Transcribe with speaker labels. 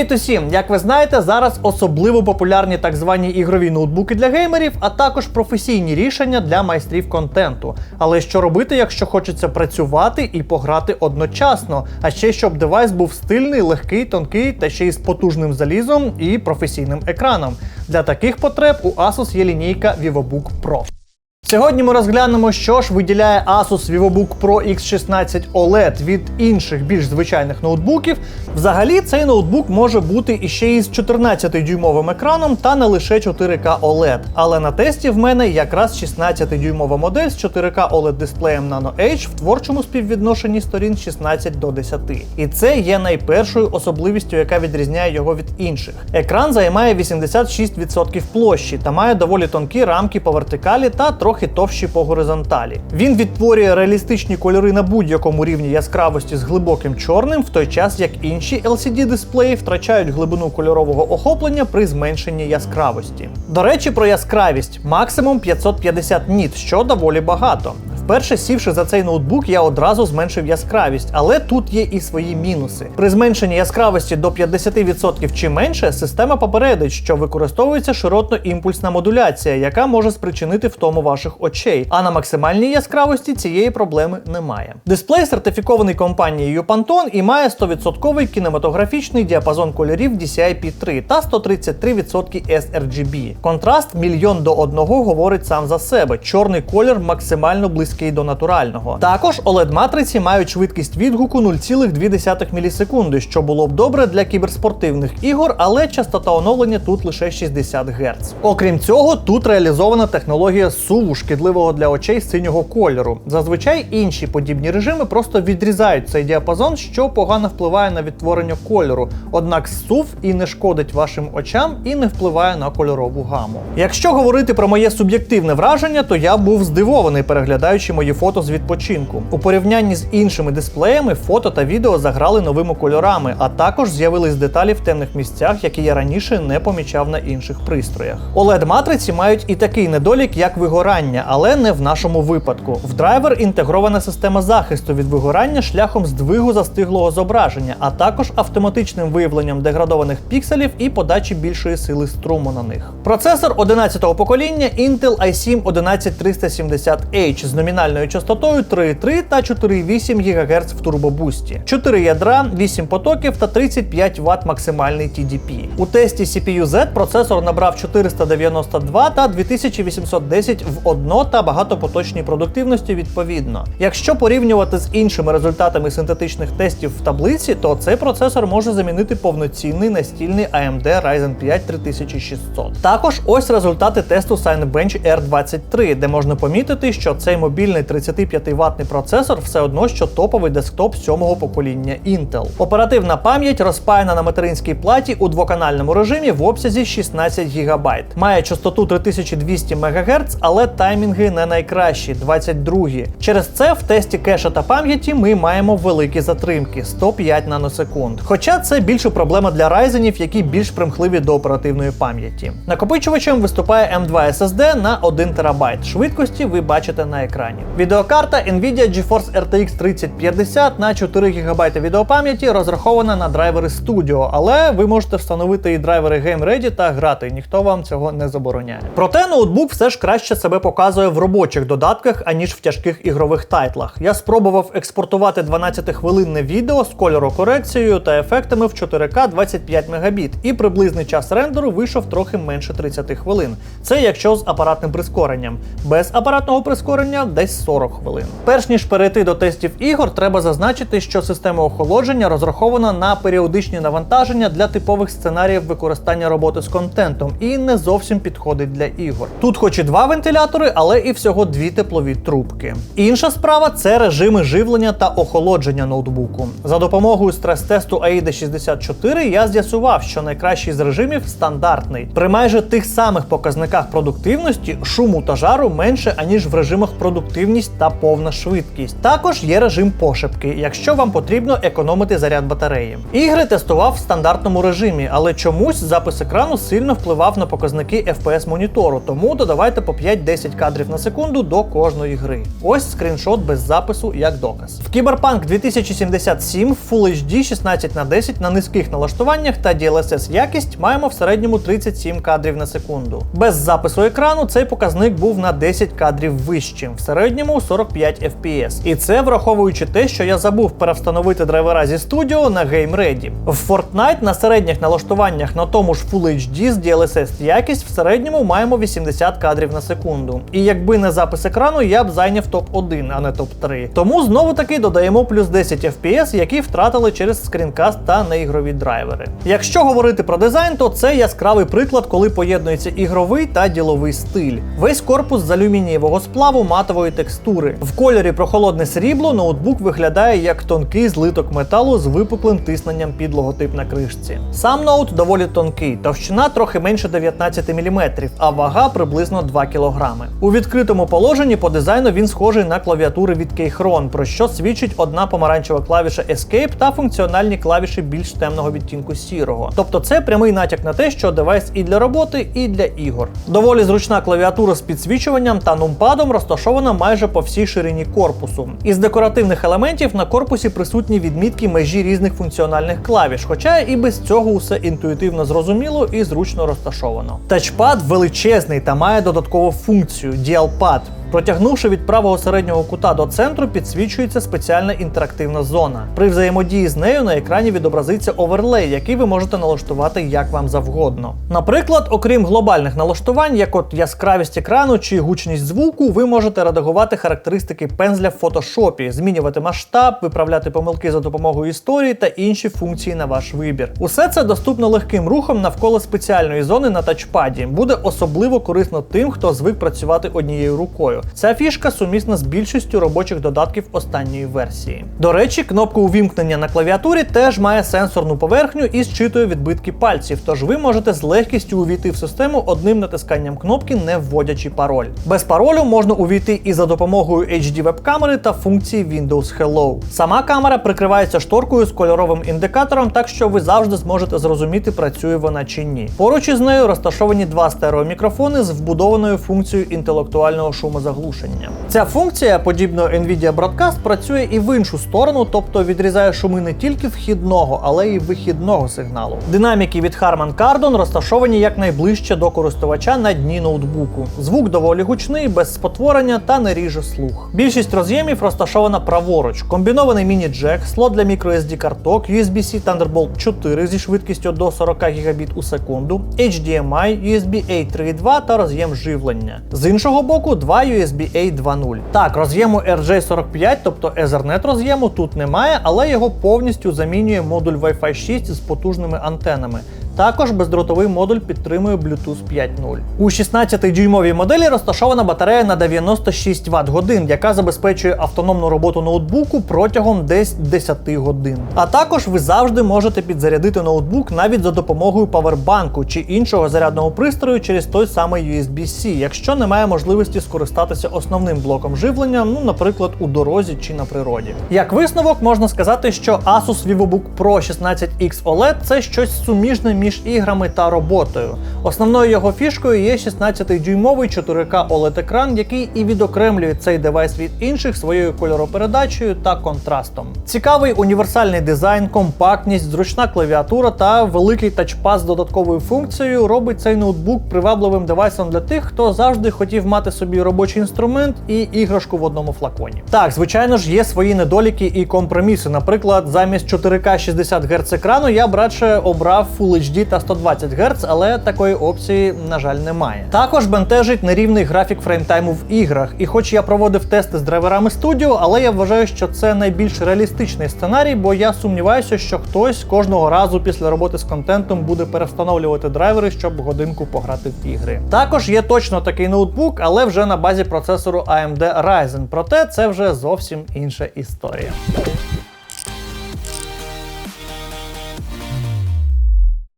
Speaker 1: Привіт усім! Як ви знаєте, зараз особливо популярні так звані ігрові ноутбуки для геймерів, а також професійні рішення для майстрів контенту. Але що робити, якщо хочеться працювати і пограти одночасно? А ще щоб девайс був стильний, легкий, тонкий та ще й з потужним залізом і професійним екраном. Для таких потреб у Asus є лінійка VivoBook Pro. Сьогодні ми розглянемо, що ж виділяє Asus VivoBook Pro X16 OLED від інших більш звичайних ноутбуків. Взагалі, цей ноутбук може бути іще із 14-дюймовим екраном та не лише 4К OLED. Але на тесті в мене якраз 16-дюймова модель з 4К OLED дисплеєм Nano Edge в творчому співвідношенні сторін 16 до 10. І це є найпершою особливістю, яка відрізняє його від інших. Екран займає 86% площі та має доволі тонкі рамки по вертикалі та трохи товщі по горизонталі. Він відтворює реалістичні кольори на будь-якому рівні яскравості з глибоким чорним, в той час як інші LCD-дисплеї втрачають глибину кольорового охоплення при зменшенні яскравості. До речі, про яскравість максимум 550 ніт, що доволі багато. Вперше сівши за цей ноутбук, я одразу зменшив яскравість, але тут є і свої мінуси. При зменшенні яскравості до 50% чи менше, система попередить, що використовується широтно-імпульсна модуляція, яка може спричинити втому ваших очей. А на максимальній яскравості цієї проблеми немає. Дисплей сертифікований компанією Pantone і має 100% кінематографічний діапазон кольорів DCI-P3 та 133% sRGB. Контраст мільйон до одного говорить сам за себе. Чорний колір максимально близький до натурального. Також oled матриці мають швидкість відгуку 0,2 мілісекунди, що було б добре для кіберспортивних ігор, але частота оновлення тут лише 60 Гц. Окрім цього, тут реалізована технологія суву шкідливого для очей синього кольору. Зазвичай інші подібні режими просто відрізають цей діапазон, що погано впливає на відтворення кольору. Однак сув і не шкодить вашим очам, і не впливає на кольорову гаму. Якщо говорити про моє суб'єктивне враження, то я був здивований, переглядаючи мої фото з відпочинку. У порівнянні з іншими дисплеями, фото та відео заграли новими кольорами, а також з'явились деталі в темних місцях, які я раніше не помічав на інших пристроях. oled матриці мають і такий недолік, як вигорання, але не в нашому випадку. В драйвер інтегрована система захисту від вигорання шляхом здвигу застиглого зображення, а також автоматичним виявленням деградованих пікселів і подачі більшої сили струму на них. Процесор 11-го покоління Intel i7 11370H з номінальною частотою 3,3 та 4,8 ГГц в турбобусті, 4 ядра, 8 потоків та 35 Вт максимальний TDP. У тесті CPU-Z процесор набрав 492 та 2810 в одно та багатопоточній продуктивності відповідно. Якщо порівнювати з іншими результатами синтетичних тестів в таблиці, то цей процесор може замінити повноцінний настільний AMD Ryzen 5 3600. Також ось результати тесту Cinebench R23, де можна помітити, що цей мобільний 35 ватний процесор все одно що топовий десктоп сьомого покоління Intel. Оперативна пам'ять розпаяна на материнській платі у двоканальному режимі в обсязі 16 ГБ. Має частоту 3200 МГц, але таймінги не найкращі 22. Через це в тесті кеша та пам'яті ми маємо великі затримки 105 наносекунд. Хоча це більше проблема для райзенів, які більш примхливі до оперативної пам'яті. Накопичувачем виступає M2 SSD на 1 ТБ. Швидкості ви бачите на екрані. Відеокарта Nvidia GeForce RTX 3050 на 4 ГБ відеопам'яті розрахована на драйвери Studio, але ви можете встановити і драйвери Game Ready та грати, ніхто вам цього не забороняє. Проте ноутбук все ж краще себе показує в робочих додатках, аніж в тяжких ігрових тайтлах. Я спробував експортувати 12-хвилинне відео з кольорокорекцією та ефектами в 4К 25 Мбіт, і приблизний час рендеру вийшов трохи менше 30 хвилин. Це якщо з апаратним прискоренням. Без апаратного прискорення десь 40 хвилин. Перш ніж перейти до тестів ігор, треба зазначити, що система охолодження розрахована на періодичні навантаження для типових сценаріїв використання роботи з контентом і не зовсім підходить для ігор. Тут хоч і два вентилятори, але і всього дві теплові трубки. Інша справа це режими живлення та охолодження ноутбуку. За допомогою стрес-тесту AIDA 64 я з'ясував, що найкращий з режимів стандартний. При майже тих самих показниках продуктивності шуму та жару менше аніж в режимах продуктивності продуктивність та повна швидкість. Також є режим пошепки, якщо вам потрібно економити заряд батареї. Ігри тестував в стандартному режимі, але чомусь запис екрану сильно впливав на показники FPS монітору, тому додавайте по 5-10 кадрів на секунду до кожної гри. Ось скріншот без запису як доказ. В Cyberpunk 2077 в Full HD 16 на 10 на низьких налаштуваннях та DLSS якість маємо в середньому 37 кадрів на секунду. Без запису екрану цей показник був на 10 кадрів вищим, в середньому 45 FPS. І це враховуючи те, що я забув перевстановити драйвера зі студіо на Game Ready. В Fortnite на середніх налаштуваннях на тому ж Full HD з DLSS якість в середньому маємо 80 кадрів на секунду. І якби не запис екрану, я б зайняв топ-1, а не топ-3. Тому знову таки додаємо плюс 10 FPS, які втратили через скрінкаст та неігрові драйвери. Якщо говорити про дизайн, то це яскравий приклад, коли поєднується ігровий та діловий стиль. Весь корпус з алюмінієвого сплаву матової текстури. В кольорі прохолодне срібло ноутбук виглядає як тонкий злиток металу з випуклим тисненням під логотип на кришці. Сам ноут доволі тонкий, товщина трохи менше 19 мм, а вага приблизно 2 кг. У відкритому положенні по дизайну він схожий на клавіатури від Keychron, про що свідчить одна помаранчева клавіша Escape та функціональні клавіші більш темного відтінку сірого. Тобто це прямий натяк на те, що девайс і для роботи, і для ігор. Доволі зручна клавіатура з підсвічуванням та нумпадом розташована майже по всій ширині корпусу. Із декоративних елементів на корпусі присутні відмітки межі різних функціональних клавіш, хоча і без цього усе інтуїтивно зрозуміло і зручно розташовано. Тачпад величезний та має додаткову функцію Dialpad. Протягнувши від правого середнього кута до центру, підсвічується спеціальна інтерактивна зона. При взаємодії з нею на екрані відобразиться оверлей, який ви можете налаштувати як вам завгодно. Наприклад, окрім глобальних налаштувань, як от яскравість екрану чи гучність звуку, ви можете редагувати характеристики пензля в фотошопі, змінювати масштаб, виправляти помилки за допомогою історії та інші функції на ваш вибір. Усе це доступно легким рухом навколо спеціальної зони на тачпаді. Буде особливо корисно тим, хто звик працювати однією рукою. Ця фішка сумісна з більшістю робочих додатків останньої версії. До речі, кнопка увімкнення на клавіатурі теж має сенсорну поверхню і зчитує відбитки пальців, тож ви можете з легкістю увійти в систему одним натисканням кнопки, не вводячи пароль. Без паролю можна увійти і за допомогою HD веб-камери та функції Windows Hello. Сама камера прикривається шторкою з кольоровим індикатором, так що ви завжди зможете зрозуміти, працює вона чи ні. Поруч із нею розташовані два стереомікрофони з вбудованою функцією інтелектуального шумозаглушення заглушення. Ця функція, подібно Nvidia Broadcast, працює і в іншу сторону, тобто відрізає шуми не тільки вхідного, але й вихідного сигналу. Динаміки від Harman Kardon розташовані якнайближче до користувача на дні ноутбуку. Звук доволі гучний, без спотворення та не ріже слух. Більшість роз'ємів розташована праворуч. Комбінований міні-джек, слот для microSD карток, USB-C Thunderbolt 4 зі швидкістю до 40 Гбіт у секунду, HDMI, USB A 3.2 та роз'єм живлення. З іншого боку, два USB USB-A 2.0. Так, роз'єму RJ45, тобто Ethernet роз'єму, тут немає, але його повністю замінює модуль Wi-Fi 6 з потужними антенами. Також бездротовий модуль підтримує Bluetooth 5.0. У 16-дюймовій моделі розташована батарея на 96 Вт годин, яка забезпечує автономну роботу ноутбуку протягом десь 10 годин. А також ви завжди можете підзарядити ноутбук навіть за допомогою павербанку чи іншого зарядного пристрою через той самий USB-C, якщо немає можливості скористатися основним блоком живлення, ну, наприклад, у дорозі чи на природі. Як висновок, можна сказати, що Asus VivoBook Pro 16X OLED це щось суміжне між іграми та роботою. Основною його фішкою є 16-дюймовий 4К OLED-екран, який і відокремлює цей девайс від інших своєю кольоропередачею та контрастом. Цікавий універсальний дизайн, компактність, зручна клавіатура та великий тачпад з додатковою функцією робить цей ноутбук привабливим девайсом для тих, хто завжди хотів мати собі робочий інструмент і іграшку в одному флаконі. Так, звичайно ж, є свої недоліки і компроміси. Наприклад, замість 4К 60 Гц екрану я б радше обрав Full HD та 120 Гц, але такої опції, на жаль, немає. Також бентежить нерівний графік фреймтайму в іграх. І хоч я проводив тести з драйверами Studio, але я вважаю, що це найбільш реалістичний сценарій, бо я сумніваюся, що хтось кожного разу після роботи з контентом буде перевстановлювати драйвери, щоб годинку пограти в ігри. Також є точно такий ноутбук, але вже на базі процесору AMD Ryzen. Проте це вже зовсім інша історія.